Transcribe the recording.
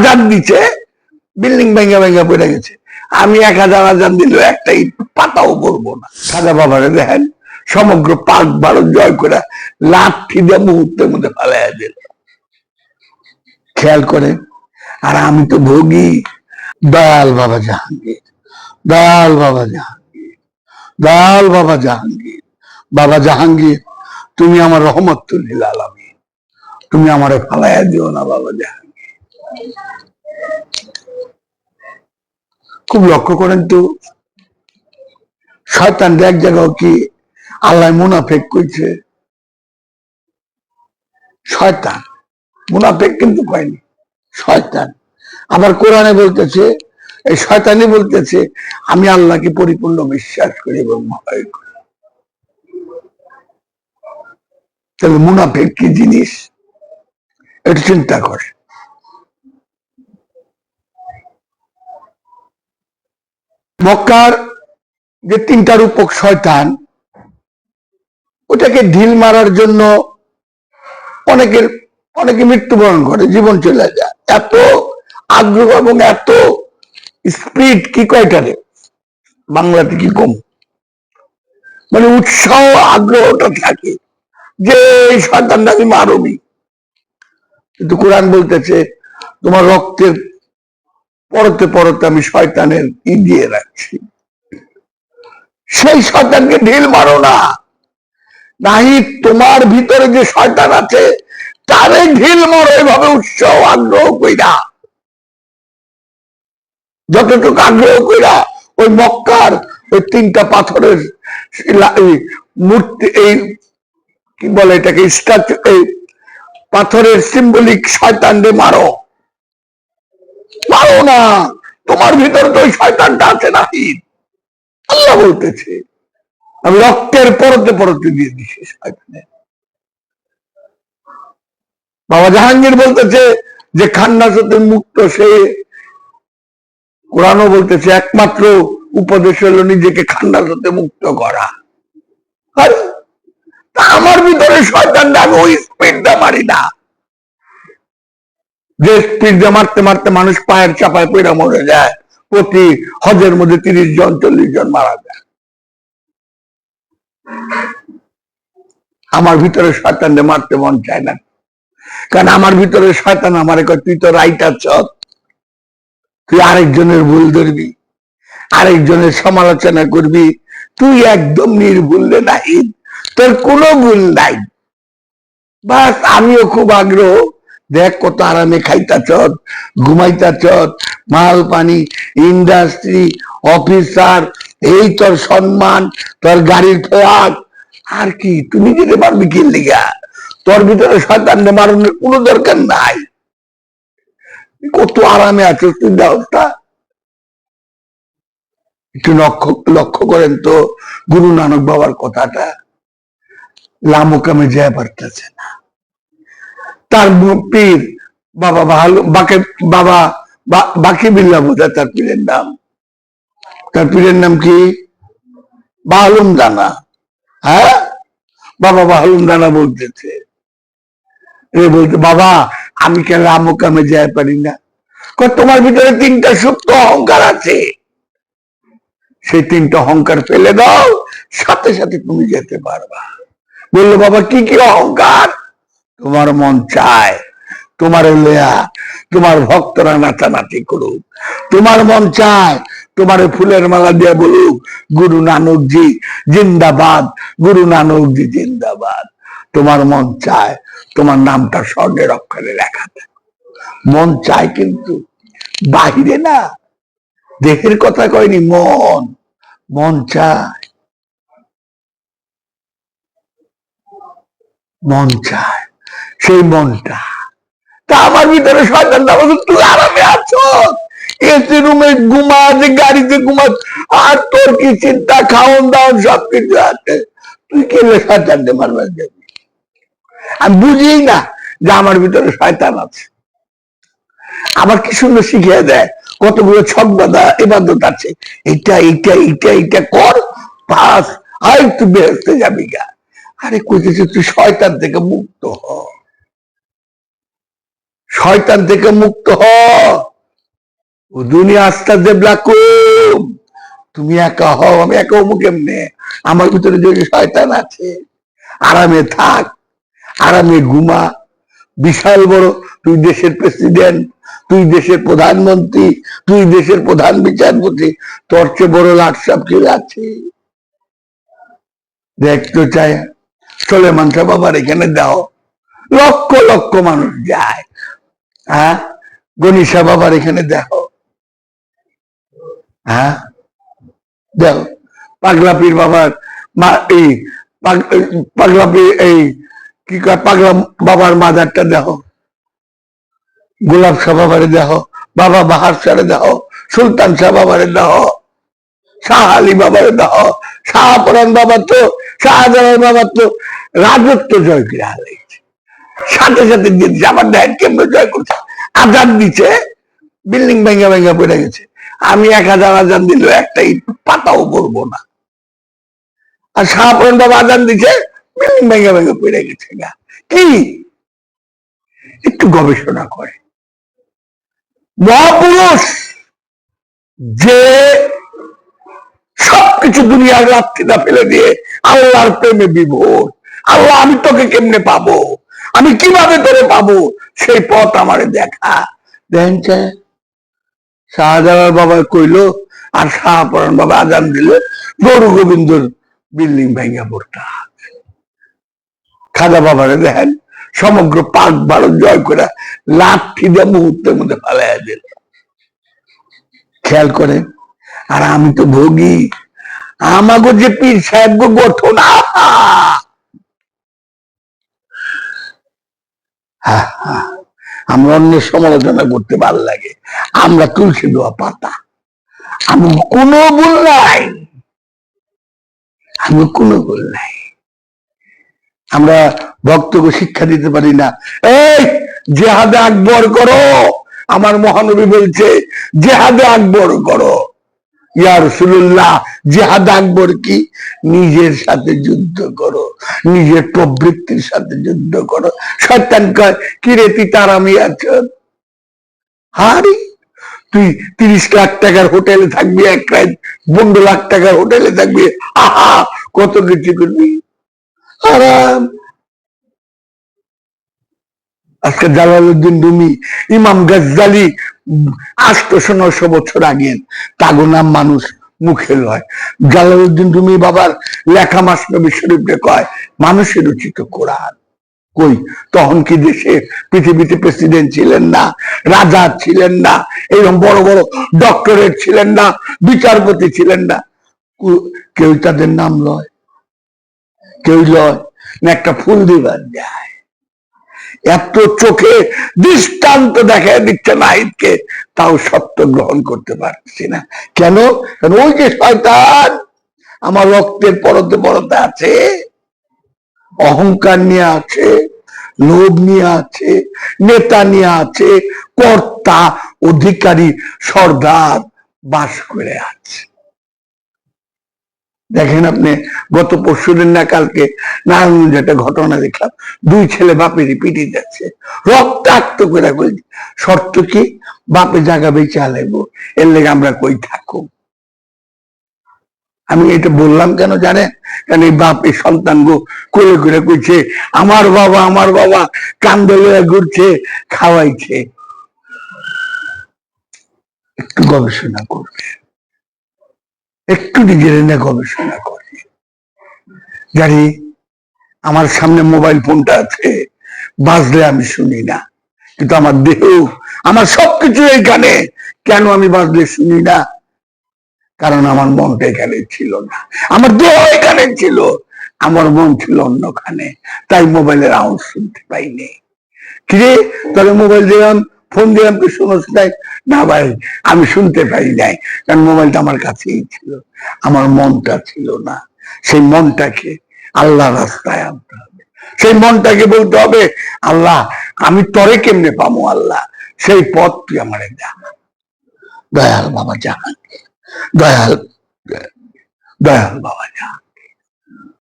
আজান দিছে বিল্ডিং ভেঙে ভেঙে পড়ে গেছে। আমি এক হাজার আজান দিল একটা পাতাও করব না। খাজা বাবারে দেখেন, সমগ্র পাক ভারত জয় করে লাঠি দিয়ে মুহূর্তের মধ্যে ফালাই দিল। খেয়াল করে আর আমি তো ভোগী। দয়াল বাবা জাহাঙ্গীর, দয়াল বাবা জাহাঙ্গীর, দয়াল বাবা জাহাঙ্গীর। বাবা জাহাঙ্গীর, তুমি আমার রহমত তুলিল আলামী তুমি আমারে ফালাইয়া দিও না বাবা জাহাঙ্গীর। খুব লক্ষ্য করেন তো, শয়তান এক জায়গাও কি আল্লাহ মুনাফেক কইছে। শয়তান, মুনাফেক কিন্তু কয়নি শয়তান। আবার কোরআনে বলতেছে, এই শয়তানি বলতেছে, আমি আল্লাহকে পরিপূর্ণ বিশ্বাস করি এবং ভয় করি। তাহলে মুনাফেক কি জিনিস? একটু চিন্তা করে। মক্কার যে তিনটা রূপক শয়তান, ওটাকে ঢিল মারার জন্য অনেকের, অনেকে মৃত্যুবরণ করে, জীবন চলে যায়। এত আগ্রহ এবং এত স্পিড কি কয়টারে? বাংলাতে কি কম? মানে উৎসাহ, আগ্রহটা থাকে যে শয়তানটা আমি মারবি। কিন্তু কোরআন বলতেছে, তোমার রক্তের পরতে পরতে আমি শয়তানের ই দিয়ে রাখছি। সেই শয়তানকে ঢিল মারো না। নাহি তোমার ভিতরে যে শয়তান আছে, তারে ঢিল মারো, এভাবে উৎসাহ আগ্রহ কইরা। যতটুকু আগ্রহ কইরা, ওই মক্কার ওই তিনটা পাথরের মূর্তি, এই কি বলে এটাকে, স্ট্যাচু, এই পাথরের সিম্বলিক শয়তান দিয়ে মারো। মারো না। তোমার ভিতরে তো শয়তানটা আছে নাহি আল্লাহ বলতেছে, আমি রক্তের পরতে পরতে দিয়ে দিছি শয়তানে। বাবা জাহাঙ্গীর বলতেছে যে খান্নাসতে মুক্ত সে, কোরআনও বলতেছে একমাত্র উপদেশ হলো নিজেকে খান্নাসতে মুক্ত করা। আমার ভিতরে শয়তানটা আমি ওই স্পিডটা মারি না। যে স্পিড মারতে মারতে মানুষ পায়ের চাপায় পড়ে মরে যায়। প্রতি হজের মধ্যে তিরিশ জন, চল্লিশ জন মারা যায়। আমার ভিতরে শয়তানকে মারতে মন চায় না। কারণ আমার ভিতরে শয়তান আমার তুই তো রাইটার চক তুই আরেকজনের ভুল ধরবি, আরেকজনের সমালোচনা করবি। তুই একদম নির্ভুললে নাই তোর কোনো ভুল নাই। বাস, আমিও খুব আগ্রহ দেখ কত আরামে খাইতাছ ঘুমাইতাছ মাল, পানি ইন্ডাস্ট্রি অফিসার এই তোর সম্মান, তোর গাড়ির ঠোয়াক আর কি তুমি যেতে পারবি কি লিগা? তোর ভিতরে শয়তান মারানোর কোনো দরকার নাই। কত আরামে আছো তুই দেওয়া একটু লক্ষ্য লক্ষ্য করেন তো, গুরু নানক বাবার কথাটা। লামুকামে যায় পারতেছে না। তার পীর বাবা ভালো বাকে, বাবা বাকি বিল্লা বোধ তার পীরের নাম। তার পীরের নাম কি? বাহলুম দানা। হ্যাঁ? বাবা বাহলুম দানা বলতেছে। এ বলতে, বাবা, আমি কেন রামকামে যায় পারি না? তোমার ভিতরে তিনটা সুপ্ত অহংকার আছে। সেই তিনটা অহংকার ফেলে দাও, সাথে সাথে তুমি যেতে পারবা। বলল, বাবা, কি কি অহংকার? তোমার মন চায়, তোমার লেয়া, তোমার ভক্তরা নাচানাচি করুক। তোমার মন চায়, তোমার ফুলের মালা দিয়ে বলুক, গুরু নানক জি জিন্দাবাদ, গুরু নানক জি জিন্দাবাদ। তোমার মন চায়, তোমার নামটা স্বর্ণের অক্ষরে লেখা মন চায় কিন্তু বাহিরে না। দেহের কথা কয়নি, মন। মন চায়। মন চায়। সেই মনটা। তা আমার ভিতরে শয়তান বলছে, তুই আরামে আছো? এসি রুমে ঘুমা যে গাড়িতে ঘুমা আর তোর কি চিন্তা? খাওন দাওন সব কিছু আছে। তুই কেলে শয়তানকে মারবার যাবি আমি বুঝি না যে আমার ভিতরে শয়তান আছে। আবার কি সুন্দর শিখিয়ে দেয় কতগুলো ছক এবাদত আছে। এটা এটা এটা এটা কর পাস আর তুই বেরোতে যাবি গা। আরে কইতেছে তুই শয়তান থেকে মুক্ত হ। শয়তান থেকে মুক্ত হ। আস্তে আস্তে ব্লাকুম তুমি একা হও, আমি একা হব কেমনে? আমার ভিতরে যদি শয়তান আছে, আরামে থাক, আরামে ঘুমা। বিশাল বড়, তুই দেশের প্রেসিডেন্ট, তুই দেশের প্রধানমন্ত্রী, তুই দেশের প্রধান বিচারপতি, তোর চেয়ে বড় লাটসাপ কেউ আছে। দেখতে চাই, সোলেমান সাহেব আবার এখানে দাও। লক্ষ লক্ষ মানুষ যায়। হ্যাঁ? গণিসা বাবার এখানে দেখো। হ্যাঁ? দেখো, পাগলা পীর বাবার মা, এই পাগ- এই কি পাগলা বাবার মাজারটা দেখো। গোলাপ শাহ বাবারে দেখো, বাবা বাহার সারে দেখো, সুলতান শাহ বাবারে দেখো, শাহ আলী বাবারে দেখো শাহপুরান বাবার তো, শাহজালাল বাবার তো, রাজত্ব জয় করে হারাইছে সাথে সাথে দিয়ে দিচ্ছে আমার দেখ কেমন জয় করছে আজান দিচ্ছে বিল্ডিং ভেঙে ভেঙে পড়ে গেছে। আমি এক হাজার আজান দিল একটা ইট পাতাও করব না। আর শাহপুরান বাবা আজান দিচ্ছে বিল্ডিং ভেঙে ভেঙে পড়ে গেছে গা। কি? একটু গবেষণা করে। মহাপুরুষ যে সবকিছু দুনিয়ার রাত্রিটা ফেলে দিয়ে আল্লাহর প্রেমে বিভোর, আল্লাহ আমি তোকে কেমনে পাবো? আমি কীভাবে তোরে পাবো? সেই পথ আমারে দেখা। দেখেন চে, শাহজালাল বাবা কইলো আর শাহপরান বাবা আজান দিল গরু গোবিন্দর বিল্ডিং ভেঙে পড়তা খাজা বাবারে দেখেন সমগ্র পাক ভারত জয় করে লাঠি দিয়ে মুহূর্তের মধ্যে পালাইয়া দিল। খেয়াল করেন আর আমি তো ভোগী। আমাকে যে পীর সাহেব গঠন আহা! হা, হা। আমরা অন্যের সমালোচনা করতে ভালো লাগে। আমরা তুলসী দেওয়া পাতা। আমি কোনো ভুল নাই। আমি কোনো ভুল নাই। আমরা ভক্তকে শিক্ষা দিতে পারি না। এই জেহাদে আকবর করো। আমার মহানবী বলছে, জেহাদে আকবর করো। ইয়া জেহাদ আকবর কি? নিজের সাথে যুদ্ধ করো, নিজের প্রবৃত্তির সাথে যুদ্ধ করো। শয়তান কয় কি রে তুই তার আমি আছেন হারি, তুই তিরিশ লাখ টাকার হোটেলে থাকবি, এক রাত পনেরো লাখ টাকার হোটেলে থাকবি। আহা, কত কিছু করবি? আরাম। আজকে জালালউদ্দিন রুমি, ইমাম গাজ্জালি আটশো নশো বছর আগে তাগো নাম মানুষ মুখে লয়। জালালউদ্দিন তুমি বাবার লেখা মাসনবী শরীফে কয়, মানুষের উচিত কোরআন। কই, তখন কি দেশে পৃথিবীতে প্রেসিডেন্ট ছিলেন না, রাজা ছিলেন না, এরকম বড় বড় ডক্টরেট ছিলেন না, বিচারপতি ছিলেন না? কেউ তাদের নাম লয় কেউ লয় না, একটা ফুল দিবার যায়। এত চোখে দৃষ্টান্ত দেখা দিচ্ছে নাহিদকে, তাও সত্য গ্রহণ করতে পারছি না। কেন? ওই যে শয়তান আমার রক্তের পরতে পরতে আছে, অহংকার নিয়ে আছে, লোভ নিয়ে আছে, নেতা নিয়ে আছে, কর্তা, অধিকারী, সর্দার বাস করে আছে। দেখেন আপনি, গত পরশু দিন না কালকে নারায়ণগঞ্জে একটা ঘটনা দেখলাম। দুই ছেলে বাপেরই পিটি যাচ্ছে। রক্তাক্ত করে কই শর্ত কি? বাপে জায়গা বেঁচে আলাইবো এর লেগে আমরা কই থাকো? আমি এটা বললাম কেন জানেন? কারণ এই বাপ এই সন্তান গো, কোলে করে কইছে, আমার বাবা আমার বাবা কান্দে ঘুরছে, খাওয়াইছে। একটু গবেষণা করবে একটু নিজের গবেষণা করে। জানি আমার সামনে মোবাইল ফোনটা আছে, বাজলে আমি শুনি না। কিন্তু আমার দেহ, আমার সবকিছু এখানে কেন আমি বাজলে শুনি না? কারণ আমার মনটা এখানে ছিল না। আমার দেহ এখানে ছিল, আমার মন ছিল অন্যখানে। তাই মোবাইলের আওয়াজ শুনতে পাইনি। কিরে, তাহলে মোবাইল দিলাম ফোন দিলাম তুই শুনোস নাই না ভাই, আমি শুনতে পারি নাই। কারণ মোবাইলটা আমার কাছেই ছিল, আমার মনটা ছিল না। সেই মনটাকে আল্লাহ রাস্তায় আনতে হবে। সেই মনটাকে বলতে হবে, আল্লাহ, আমি তরে কেমনে পাবো আল্লাহ? সেই পথ তুই আমার যা দয়াল বাবা জাহান দয়াল দয়াল বাবা জাহান